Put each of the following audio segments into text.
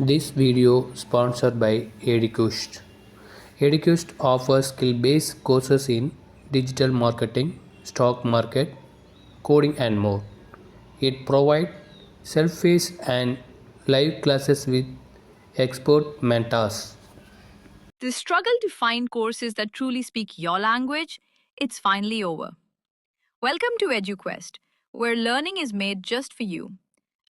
This video sponsored by Educust. Educust offers skill-based courses in digital marketing, stock market, coding and more. It provides self-paced and live classes with expert mentors. The struggle to find courses that truly speak your language, it's finally over. Welcome to EduQuest, where learning is made just for you.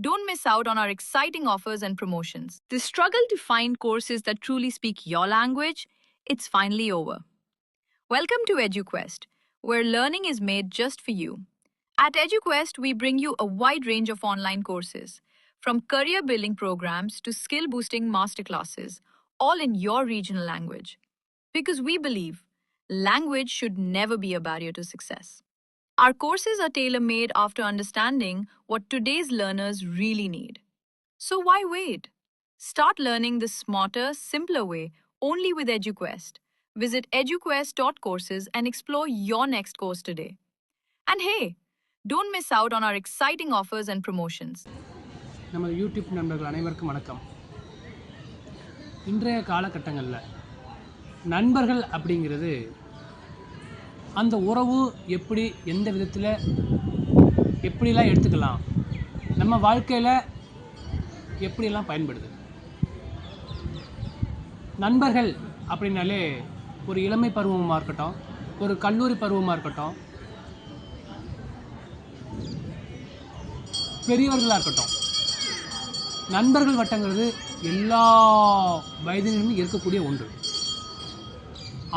don't miss out on our exciting offers and promotions. The struggle to find courses that truly speak your language, it's finally over. Welcome to EduQuest, where learning is made just for you. At EduQuest, we bring you a wide range of online courses, from career building programs to skill boosting masterclasses, all in your regional language. Because we believe language should never be a barrier to success. Our courses are tailor made after understanding what today's learners really need. So why wait? Start learning the smarter, simpler way only with EduQuest. Visit eduquest.courses and explore your next course today. And hey, don't miss out on our exciting offers and promotions. நமது YouTube நண்பர்கள் அனைவருக்கும் வணக்கம் இன்றைய காலகட்டங்களில் நண்பர்கள் அப்படிங்கிறது அந்த உறவு எப்படி எந்த விதத்தில் எப்படிலாம் எடுத்துக்கலாம் நம்ம வாழ்க்கையில் எப்படியெல்லாம் பயன்படுது? நண்பர்கள் அப்படின்னாலே ஒரு இளமை பருவமாக இருக்கட்டும் ஒரு கல்லூரி பருவமாக இருக்கட்டும் பெரியவர்களாக இருக்கட்டும். நண்பர்கள் வட்டங்கிறது எல்லா வயதிலும் இருக்கக்கூடிய ஒன்று.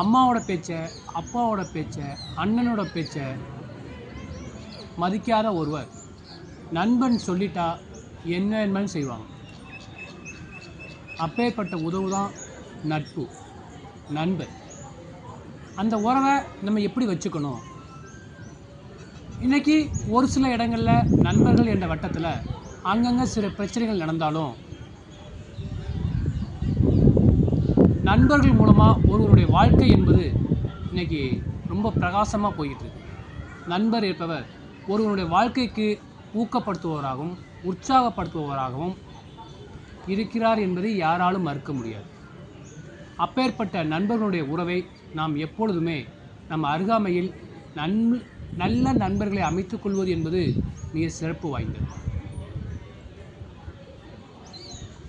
அம்மாவோட பேச்சை அப்பாவோட பேச்சை அண்ணனோட பேச்சை மதிக்காத ஒருவர். நண்பன் சொல்லிட்டா என்ன என்னன்னு செய்வாங்க. அப்பேற்பட்ட உதவு தான் நட்பு நண்பர். அந்த உறவை நம்ம எப்படி வச்சுக்கணும்? இன்றைக்கி ஒரு சில இடங்களில் நண்பர்கள் என்ற வட்டத்தில் அங்கங்கே சில பிரச்சனைகள் நடந்தாலும் நண்பர்கள் மூலமாக ஒருவருடைய வாழ்க்கை என்பது இன்றைக்கி ரொம்ப பிரகாசமாக போய்கிட்டு இருக்கு நண்பர் இருப்பவர் ஒருவருடைய வாழ்க்கைக்கு ஊக்கப்படுத்துபவராகவும் உற்சாகப்படுத்துபவராகவும் இருக்கிறார் என்பதை யாராலும் மறுக்க முடியாது. அப்பேற்பட்ட நண்பர்களுடைய உறவை நாம் எப்பொழுதுமே நம் அருகாமையில் நன்மை நல்ல நண்பர்களை அமைத்துக் கொள்வது என்பது மிக சிறப்பு வாய்ந்தது.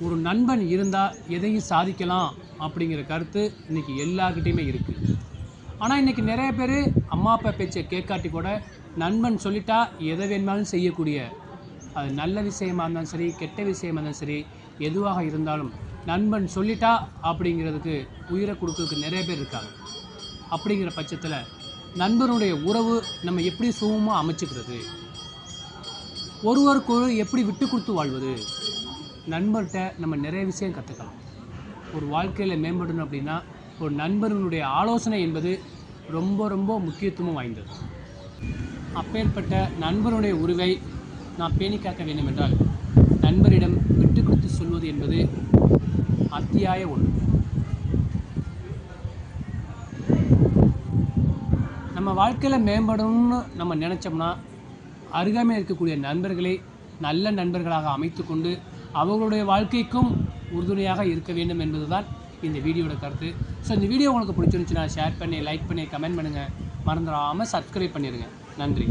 ஒரு நண்பன் இருந்தால் எதையும் சாதிக்கலாம் அப்படிங்கிற கருத்து இன்றைக்கி எல்லார்கிட்டையுமே இருக்குது ஆனால் இன்றைக்கி நிறைய பேர் அம்மா அப்பா பேச்சை கேட்காட்டி கூட நண்பன் சொல்லிட்டா எதை வேணுமாலும் செய்யக்கூடிய அது நல்ல விஷயமா இருந்தாலும் சரி கெட்ட விஷயமா இருந்தாலும் சரி எதுவாக இருந்தாலும் நண்பன் சொல்லிட்டா அப்படிங்கிறதுக்கு உயிரை கொடுக்கறதுக்கு நிறைய பேர் இருக்காங்க. அப்படிங்கிற பட்சத்தில் நண்பனுடைய உறவு நம்ம எப்படி சுகமாக அமைச்சுக்கிறது? ஒருவருக்கு ஒரு எப்படி விட்டு கொடுத்து வாழ்வது? நண்பர்கிட்ட நம்ம நிறைய விஷயம் கற்றுக்கலாம் ஒரு வாழ்க்கையில் மேம்படணும் அப்படின்னா ஒரு நண்பர்களுடைய ஆலோசனை என்பது ரொம்ப ரொம்ப முக்கியத்துவம் வாய்ந்தது. அப்பேற்பட்ட நண்பருடைய உருவை நாம் பேணி காக்க வேண்டும் என்றால் நண்பரிடம் விட்டு கொடுத்து சொல்வது என்பது அத்தியாய ஒன்று. நம்ம வாழ்க்கையில் மேம்படணும்னு நம்ம நினச்சோம்னா அருகாமையில் இருக்கக்கூடிய நண்பர்களை நல்ல நண்பர்களாக அமைத்துக்கொண்டு அவர்களுடைய வாழ்க்கைக்கும் உறுதுணையாக இருக்க வேண்டும் என்பதுதான் இந்த வீடியோட கருத்து. ஸோ இந்த வீடியோ உங்களுக்கு பிடிச்சிருந்துச்சுன்னா ஷேர் பண்ணி லைக் பண்ணி கமெண்ட் பண்ணுங்கள் மறந்துடாமல் சப்ஸ்கிரைப் பண்ணிடுங்க. நன்றி.